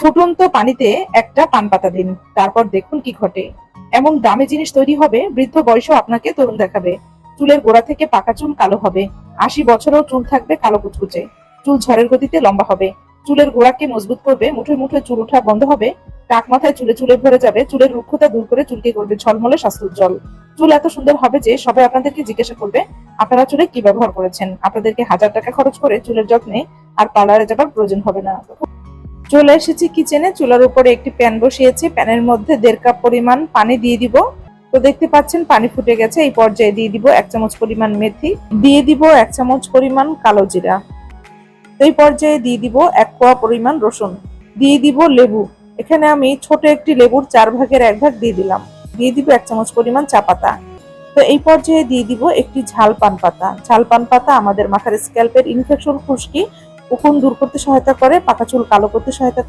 ফুটন্ত পানিতে একটা পান পাতা দিন। তারপর দেখুন কি ঘটে। এমন দামি জিনিস তৈরি হবে, বৃদ্ধ বয়সেও আপনাকে তরুণ দেখাবে। চুলের গোড়া থেকে পাকা চুল কালো হবে। আশি বছরও চুল থাকবে কালো কুচকুচে। চুল ঝড়ের গতিতে লম্বা হবে। চুলের গোড়াকে মজবুত করবে, মুঠোয় মুঠোয় চুল ওঠা বন্ধ হবে। টাক মাথায় চুলে চুলে ভরে যাবে, চুলের রুক্ষতা দূর করে চুলকে করবে ঝলমলে স্বাস্থ্য উজ্জ্বল। চুল এত সুন্দর হবে যে সবাই আপনাদেরকে জিজ্ঞাসা করবে, আপনারা চুলে কি ব্যবহার করেছেন? আপনাদেরকে হাজার টাকা খরচ করে চুলের যত্নে আর পার্লারে যাবার প্রয়োজন হবে না। চলে এসেছি কিচেনে চুলার উপরে একটি প্যান বসিয়েছি। প্যানের মধ্যে দেড় কাপ পরিমাণ পানি দিয়ে দিব। তো দেখতে পাচ্ছেন, পানি ফুটে গেছে। এই পর্যায়ে দিয়ে দিব এক চামচ পরিমাণ মেথি। দিয়ে দিব এক চামচ পরিমাণ কালো জিরা। এই পর্যায়ে দিয়ে দিব এক কোয়া পরিমাণ রসুন। দিয়ে দিব লেবু। এখানে আমি ছোট একটি লেবুর চার ভাগের এক ভাগ দিয়ে দিলাম। দিয়ে দিব এক চামচ পরিমাণ চা পাতা। তো এই পর্যায়ে দিয়ে দিব একটি ঝাল পান পাতা। ঝাল পান পাতা আমাদের মাথার স্ক্যাল্পের ইনফেকশন খুশকি উকুন দূর করতে সহায়তা করে পাকা চুল কালো করতে সহায়তা করে।